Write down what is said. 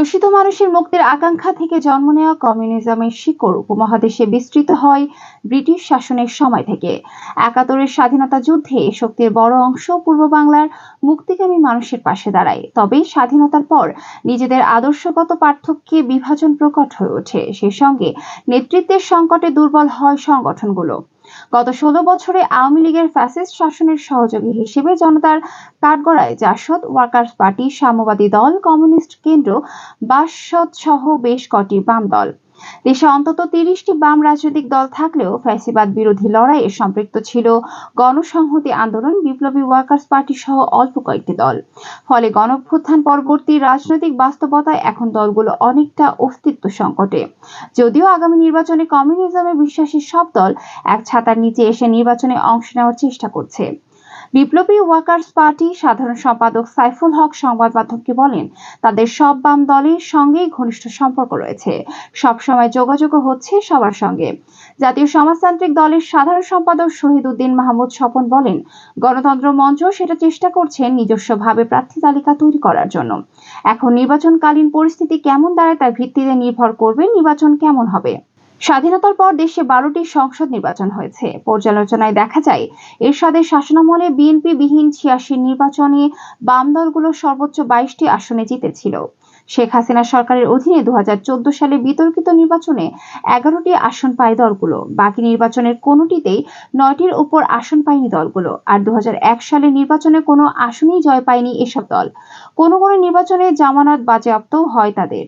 শোষিত মানুষের মুক্তির আকাঙ্ক্ষা থেকে জন্ম নেওয়া কমিউনিজমের শিকড় উপমহাদেশে বিস্তৃত হয় ব্রিটিশ শাসনের সময় থেকে। একাত্তরের স্বাধীনতা যুদ্ধে শক্তির বড় অংশ পূর্ব বাংলার মুক্তিকামী মানুষের পাশে দাঁড়ায়। তবে স্বাধীনতার পর নিজেদের আদর্শগত পার্থক্যে বিভাজন প্রকট হয়ে ওঠে। সে সঙ্গে নেতৃত্বের সংকটে দুর্বল হয় সংগঠনগুলো। গত ষোলো বছরে আওয়ামী লীগের ফ্যাসিস্ট শাসনের সহযোগী হিসেবে জনতার কাঠগড়ায় জাসদ ওয়ার্কার্স পার্টি সাম্যবাদী দল কমিউনিস্ট কেন্দ্র বাসদ সহ বেশ কটি বাম দল। দেশে অন্তত তিরিশটি বাম রাজনৈতিক দল থাকলেও ফ্যাসিবাদ বিরোধী লড়াইয়ে সম্পৃক্ত ছিল গণসংহতি আন্দোলন, বিপ্লবী ওয়ার্কার্স পার্টি সহ অল্প কয়েকটি দল। ফলে গণভ্যুত্থান পরবর্তী রাজনৈতিক বাস্তবতায় এখন দলগুলো অনেকটা অস্তিত্ব সংকটে। যদিও আগামী নির্বাচনে কমিউনিজমে বিশ্বাসী সব দল এক ছাতার নিচে এসে নির্বাচনে অংশ নেওয়ার চেষ্টা করছে। বিপ্লবী ওয়ার্কার্স পার্টি সাধারণ সম্পাদক সাইফুল হক সংবাদ মাধ্যমকে বলেন, তাদের সব বাম দলের সঙ্গেই ঘনিষ্ঠ সম্পর্ক রয়েছে। সবসময় যোগাযোগও হচ্ছে সবার সঙ্গে। জাতীয় সমাজতান্ত্রিক দলের সাধারণ সম্পাদক শহীদ উদ্দিন মাহমুদ স্বপন বলেন, গণতন্ত্র মঞ্চ সেটা চেষ্টা করছে নিজস্বভাবে প্রার্থী তালিকা তৈরি করার জন্য। এখন নির্বাচনকালীন পরিস্থিতি কেমন দাঁড়ায় তার ভিত্তিতে নির্ভর করবে নির্বাচন কেমন হবে। স্বাধীনতার পর দেশে বারোটি সংসদ নির্বাচন হয়েছে। পর্যালোচনায় দেখা যায়, এরশাদের শাসনামলে বিএনপি বিহীন ছিয়াশি নির্বাচনে বাম দলগুলো সর্বোচ্চ বাইশটি আসনে জিতেছিল। শেখ হাসিনা সরকারের অধীনে দু হাজার চোদ্দ সালে বিতর্কিত নির্বাচনে এগারোটি আসন পায় দলগুলো। বাকি নির্বাচনের কোনোটিতেই নয়টির উপর আসন পায়নি দলগুলো। আর দুহাজার এক সালে নির্বাচনে কোনো আসনেই জয় পায়নি এসব দল। কোনো কোনো নির্বাচনে জামানত বাজেয়াপ্তও হয় তাদের।